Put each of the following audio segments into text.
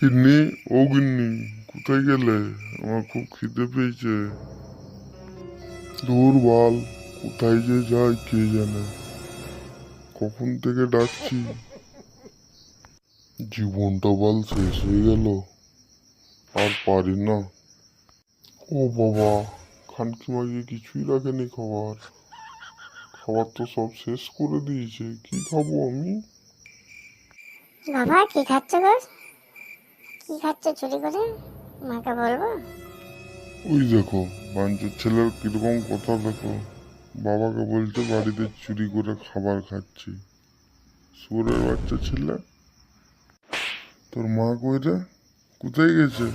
কিন্নি ও কোথায় গেলে? আমার খুব খিদে পেয়েছে। দূর বল, কোথায় যে যাই কে জানে। কখন থেকে ডাকছি? জীবনটা বল শেষ হয়ে গেল। আর পারি না। ও বাবা, খানকি মাগিয়ে কিছুই রাখেনি খাবার। খাবার তো সব শেষ করে দিয়েছে। কি খাব আমি? বাবা, কি খাচ্ছ কি খাচ্ছ? চুরি করে? মাকে বলব? ওই দেখো বাঞ্চের ছেলের কীরকম কথা দেখো। বাবাকে বলছে বাড়িতে চুরি করে খাবার খাচ্ছি। সুরের বাচ্চা ছেলে? তোর মা কই রে? কোথায় গেছে?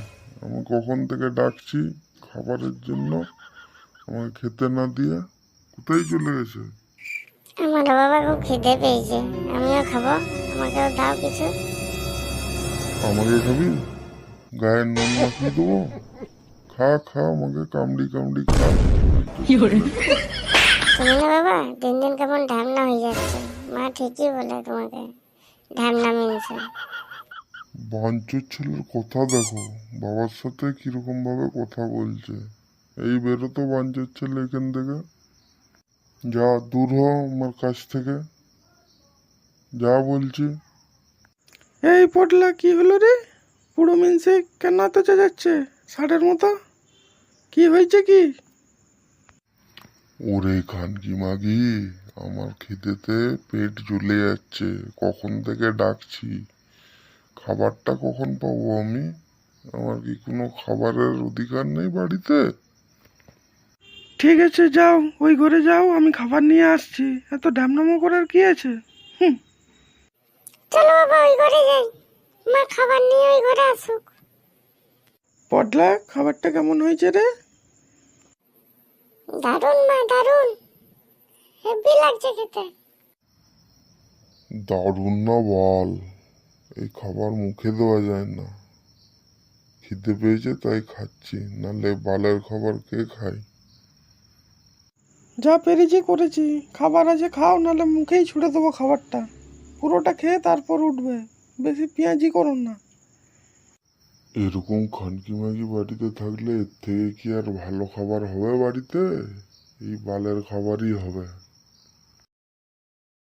আমি কখন থেকে ডাকছি খাবারের জন্য? আমাকে খেতে না দিয়ে কোথায় চলে গেছে? আমার বাবা খুব খিদে পেয়েছে। আমিও খাব। আমাকেও দাও কিছু। আমাকে খাবি? গায়ের নুন মাখিয়ে দেবো? খা খা আমাকে কামড়ি কামড়ি খা। না বাবা দিন দিন কেমন ঢামনা হয়ে যাচ্ছে। মা ঠিকই বলে তোমাকে ঢামনা মিলছে বাঞ্চুর ছেলের কথা দেখো বাবার সাথে কীরকম ভাবে কথা বলছে। এই বেরোতো বাঞ্চুর ছেলে এখান থেকে। যা দূর হ আমার কাছ থেকে। যা বলছি। এই পটলা কি হলো রে? পুরো মিনসে কেন এত যাচ্ছে ষাটের মতো? কি হয়েছে কি? ওরে খানকি মাগি আমার খিদেতে পেট জ্বলে যাচ্ছে। কখন থেকে ডাকছি? খাবারটা কখন পাবো আমি? আমার কি কোনো খাবারের অধিকার নেই বাড়িতে? ঠিক আছে যাও। ওই ঘরে যাও আমি খাবার নিয়ে আসছি। এত ড্যামনামো করার কি আছে? হুম। চলো বাবা ওই ঘরে যাই। মা খাবার নিয়ে ওই ঘরে আসুক। পটলা খাবারটা কেমন হয়েছে রে? দারুণ মা দারুণ। হেভি লাগছে খেতে। দারুণ না বল। এই খাবার মুখে দেওয়া যায় না। খিদে পেয়েছে তাই খাচ্ছি নালে বালের খাবার কে খায়? যা পেরেছি করেছি খাবার আছে খাও নাহলে মুখেই ছুড়ে দেবো খাবারটা। পুরোটা খেয়ে তারপর উঠবে। বেশি পেঁয়াজি করুন না। এরকম খানকি মাগি বাড়িতে থাকলে এর থেকে কি আর ভালো খাবার হবে বাড়িতে? এই বালের খাবারই হবে।